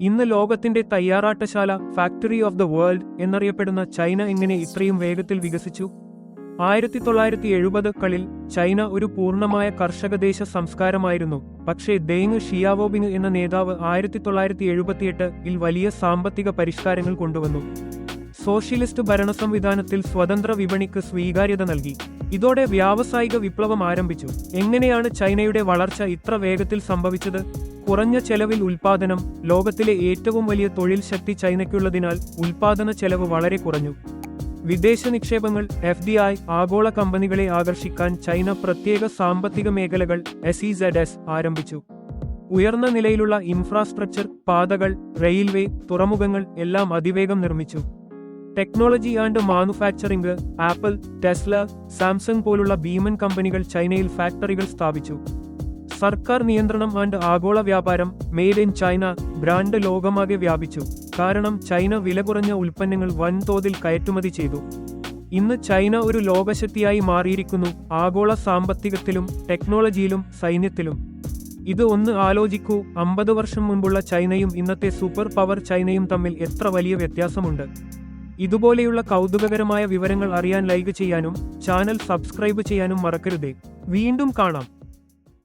ഇന്ന് ലോകത്തിന്റെ തയ്യാറാട്ടശാല ഫാക്ടറി ഓഫ് ദ വേൾഡ് എന്നറിയപ്പെടുന്ന ചൈന എങ്ങനെ ഇത്രയും വേഗത്തിൽ വികസിച്ചു? ആയിരത്തി തൊള്ളായിരത്തി എഴുപതുകളിൽ ചൈന ഒരു പൂർണമായ കർഷകദേശ സംസ്കാരമായിരുന്നു. പക്ഷേ ദേങ് ഷിയാവോബിങ് എന്ന നേതാവ് ആയിരത്തി തൊള്ളായിരത്തി എഴുപത്തിയെട്ട് ഇൽ വലിയ സാമ്പത്തിക പരിഷ്കാരങ്ങൾ കൊണ്ടുവന്നു. സോഷ്യലിസ്റ്റ് ഭരണ സംവിധാനത്തിൽ സ്വതന്ത്ര വിപണിക്ക് സ്വീകാര്യത നൽകി. ഇതോടെ വ്യാവസായിക വിപ്ലവം ആരംഭിച്ചു. എങ്ങനെയാണ് ചൈനയുടെ വളർച്ച ഇത്ര വേഗത്തിൽ സംഭവിച്ചത്? കുറഞ്ഞ ചെലവിൽ ഉൽപാദനം ലോകത്തിലെ ഏറ്റവും വലിയ തൊഴിൽ ശക്തി ചൈനയ്ക്കുള്ളതിനാൽ ഉൽപാദന ചെലവ് വളരെ കുറഞ്ഞു. വിദേശ നിക്ഷേപങ്ങൾ എഫ് ഡി ഐ ആഗോള കമ്പനികളെ ആകർഷിക്കാൻ ചൈന പ്രത്യേക സാമ്പത്തിക മേഖലകൾ എസ് ഇ സെഡ് എസ് ആരംഭിച്ചു. ഉയർന്ന നിലയിലുള്ള ഇൻഫ്രാസ്ട്രക്ചർ പാതകൾ റെയിൽവേ തുറമുഖങ്ങൾ എല്ലാം അതിവേഗം നിർമ്മിച്ചു. Technology and manufacturing Apple Tesla Samsung പോലുള്ള ഭീമൻ കമ്പനികൾ ചൈനയിൽ ഫാക്ടറികൾ സ്ഥാപിച്ചു. സർക്കാർ നിയന്ത്രണം ആൻഡ് ആഗോള വ്യാപാരം മെയ്ഡ് ഇൻ ചൈന ബ്രാൻഡ് ലോകമാകെ വ്യാപിച്ചു. കാരണം ചൈന വില കുറഞ്ഞ ഉൽപ്പന്നങ്ങൾ വൻതോതിൽ കയറ്റുമതി ചെയ്തു. ഇന്ന് ചൈന ഒരു ലോകശക്തിയായി മാറിയിരിക്കുന്നു ആഗോള സാമ്പത്തികത്തിലും ടെക്നോളജിയിലും സൈന്യത്തിലും. ഇത് ഒന്ന് ആലോചിക്കൂ അമ്പത് വർഷം മുൻപുള്ള ചൈനയും ഇന്നത്തെ സൂപ്പർ പവർ ചൈനയും തമ്മിൽ എത്ര വലിയ വ്യത്യാസമുണ്ട്? ഇതുപോലെയുള്ള കൗതുകകരമായ വിവരങ്ങൾ അറിയാൻ ലൈക്ക് ചെയ്യാനും ചാനൽ സബ്സ്ക്രൈബ് ചെയ്യാനും മറക്കരുതേ. വീണ്ടും കാണാം.